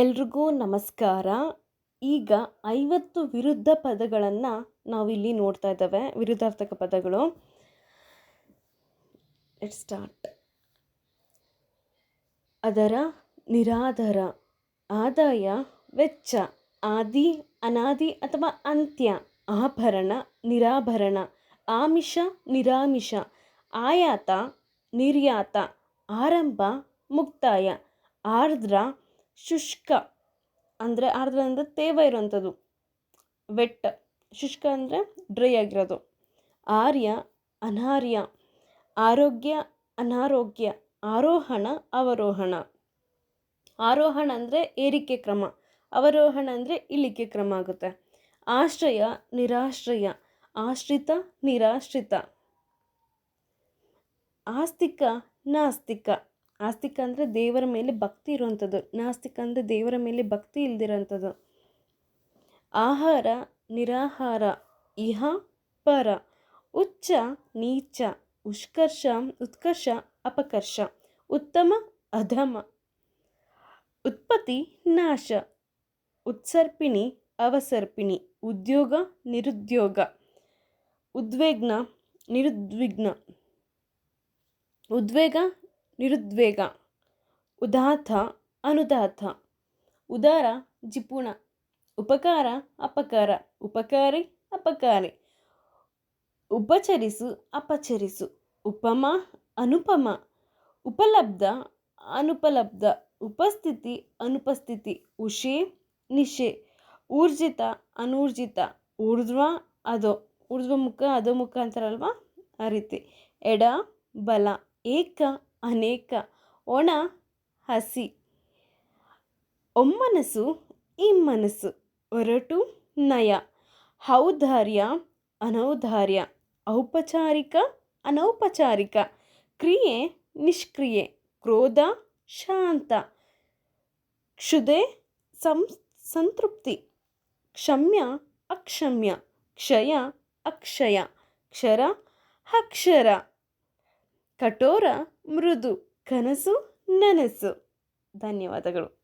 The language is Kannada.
ಎಲ್ರಿಗೂ ನಮಸ್ಕಾರ. ಈಗ ಐವತ್ತು ವಿರುದ್ಧ ಪದಗಳನ್ನು ನಾವಿಲ್ಲಿ ನೋಡ್ತಾ ಇದ್ದೇವೆ, ವಿರುದ್ಧಾರ್ಥಕ ಪದಗಳು. ಇಟ್ ಸ್ಟಾರ್ಟ್ ಅದರ ನಿರಾಧಾರ, ಆದಾಯ, ವೆಚ್ಚ, ಆದಿ, ಅನಾದಿ ಅಥವಾ ಅಂತ್ಯ, ಆಭರಣ, ನಿರಾಭರಣ, ಆಮಿಷ, ನಿರಾಮಿಷ, ಆಯಾತ, ನಿರ್ಯಾತ, ಆರಂಭ, ಮುಕ್ತಾಯ, ಆರ್ದ್ರ ಶುಷ್ಕ ಅಂದರೆ ಆರ್ದ್ರ ಅಂದರೆ ತೇವ ಇರುವಂಥದ್ದು. ವೆಟ್ ಶುಷ್ಕ ಅಂದರೆ ಡ್ರೈ ಆಗಿರೋದು. ಆರ್ಯ, ಅನಾರ್ಯ, ಆರೋಗ್ಯ, ಅನಾರೋಗ್ಯ, ಆರೋಹಣ, ಅವರೋಹಣ. ಆರೋಹಣ ಅಂದರೆ ಏರಿಕೆ ಕ್ರಮ, ಅವರೋಹಣ ಅಂದರೆ ಇಳಿಕೆ ಕ್ರಮ ಆಗುತ್ತೆ. ಆಶ್ರಯ, ನಿರಾಶ್ರಯ, ಆಶ್ರಿತ, ನಿರಾಶ್ರಿತ. ಆಸ್ತಿಕ, ನಾಸ್ತಿಕ. ಆಸ್ತಿಕ ಅಂದರೆ ದೇವರ ಮೇಲೆ ಭಕ್ತಿ ಇರುವಂಥದ್ದು. ನಾಸ್ತಿಕ ಅಂದರೆ ದೇವರ ಮೇಲೆ ಭಕ್ತಿ ಇಲ್ದಿರೋಂಥದ್ದು. ಆಹಾರ ನಿರಾಹಾರ, ಇಹ ಪರ, ಉಚ್ಚ ನೀಚ, ಉಷ್ಕರ್ಷ, ಉತ್ಕರ್ಷ, ಅಪಕರ್ಷ, ಉತ್ತಮ, ಅಧಮ, ಉತ್ಪತ್ತಿ, ನಾಶ, ಉತ್ಸರ್ಪಿಣಿ, ಅವಸರ್ಪಿಣಿ, ಉದ್ಯೋಗ, ನಿರುದ್ಯೋಗ, ಉದ್ವೇಗ್ನ, ನಿರುದ್ವಿಗ್ನ, ಉದ್ವೇಗ ನಿರುದ್ವೇಗ, ಉದಾತ್ತ, ಅನುದಾತ್ತ, ಉದಾರ, ಜಿಪುಣ, ಉಪಕಾರ, ಅಪಕಾರ, ಉಪಕಾರಿ, ಅಪಕಾರಿ, ಉಪಚರಿಸು, ಅಪಚರಿಸು, ಉಪಮ, ಅನುಪಮ, ಉಪಲಬ್ಧ, ಅನುಪಲಬ್ಧ, ಉಪಸ್ಥಿತಿ, ಅನುಪಸ್ಥಿತಿ, ಉಷೆ, ನಿಶೆ, ಊರ್ಜಿತ, ಅನೂರ್ಜಿತ, ಊರ್ಧ್ವ, ಅದೋ ಊರ್ಧ್ವಮುಖ ಅಧೋಮುಖ ಅಂತಾರಲ್ವಾ ಆ ರೀತಿ. ಎಡ, ಬಲ, ಏಕ ಅನೇಕ. ಒಣ, ಹಸಿ. ಒಮ್ಮನಸ್ಸು ಮನಸ್ಸು ಒರಟು, ನಯ. ಔದಾರ್ಯ, ಅನೌದಾರ್ಯ. ಔಪಚಾರಿಕ, ಅನೌಪಚಾರಿಕ. ಕ್ರಿಯೆ, ನಿಷ್ಕ್ರಿಯೆ. ಕ್ರೋಧ, ಶಾಂತ. ಕ್ಷುದೆ, ಸಂ, ಸಂತೃಪ್ತಿ. ಕ್ಷಮ್ಯ, ಅಕ್ಷಮ್ಯ. ಕ್ಷಯ, ಅಕ್ಷಯ. ಕ್ಷರ, ಅಕ್ಷರ. ಕಠೋರ ಮೃದು ಕನಸು ನನಸು. ಧನ್ಯವಾದಗಳು.